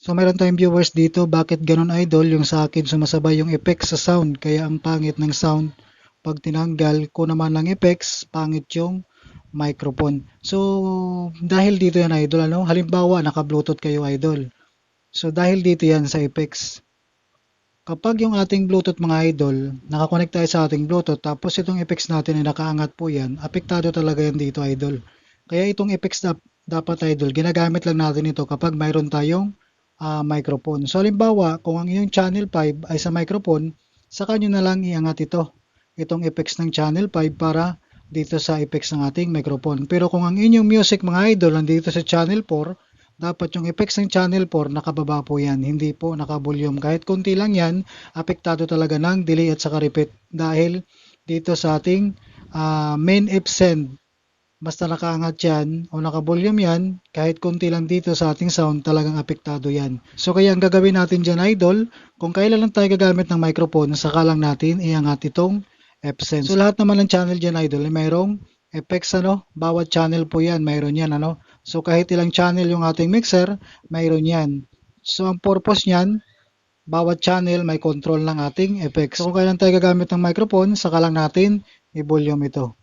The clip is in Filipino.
So meron tayong viewers dito, bakit ganun idol? Yung sa akin sumasabay yung effects sa sound, kaya ang pangit ng sound pag tinanggal ko naman ng effects, pangit yung microphone. So dahil dito yan idol, ano? Halimbawa naka-bluetooth kayo idol. So dahil dito yan sa effects. Kapag yung ating Bluetooth mga idol, nakakonect tayo sa ating Bluetooth, tapos itong effects natin ay nakaangat po yan, apektado talaga yan dito idol. Kaya itong effects dap- dapat idol, ginagamit lang natin ito kapag mayroon tayong ah, microphone. So halimbawa, kung ang inyong channel 5 ay sa microphone, saka nyo na lang iangat ito, itong effects ng channel 5 para dito sa effects ng ating microphone. Pero kung ang inyong music mga idol nandito sa channel 4, dapat yung effects ng channel 4 nakababa po yan, hindi po naka-volume. Kahit konti lang yan, apektado talaga ng delay at saka repeat dahil dito sa ating ah, main F send basta nakaangat yan o naka-volume yan, kahit konti lang dito sa ating sound, talagang apektado yan. So kaya ang gagawin natin dyan idol, kung kailan lang tayo gagamit ng microphone, saka lang natin iangat itong F-Sense. So lahat naman ng channel dyan idol ay mayroong effects ano, bawat channel po yan, mayroon yan ano. So kahit ilang channel yung ating mixer, mayroon yan. So ang purpose niyan, bawat channel may control ng ating effects. So kung kailan tayo gagamit ng microphone, saka lang natin i-volume ito.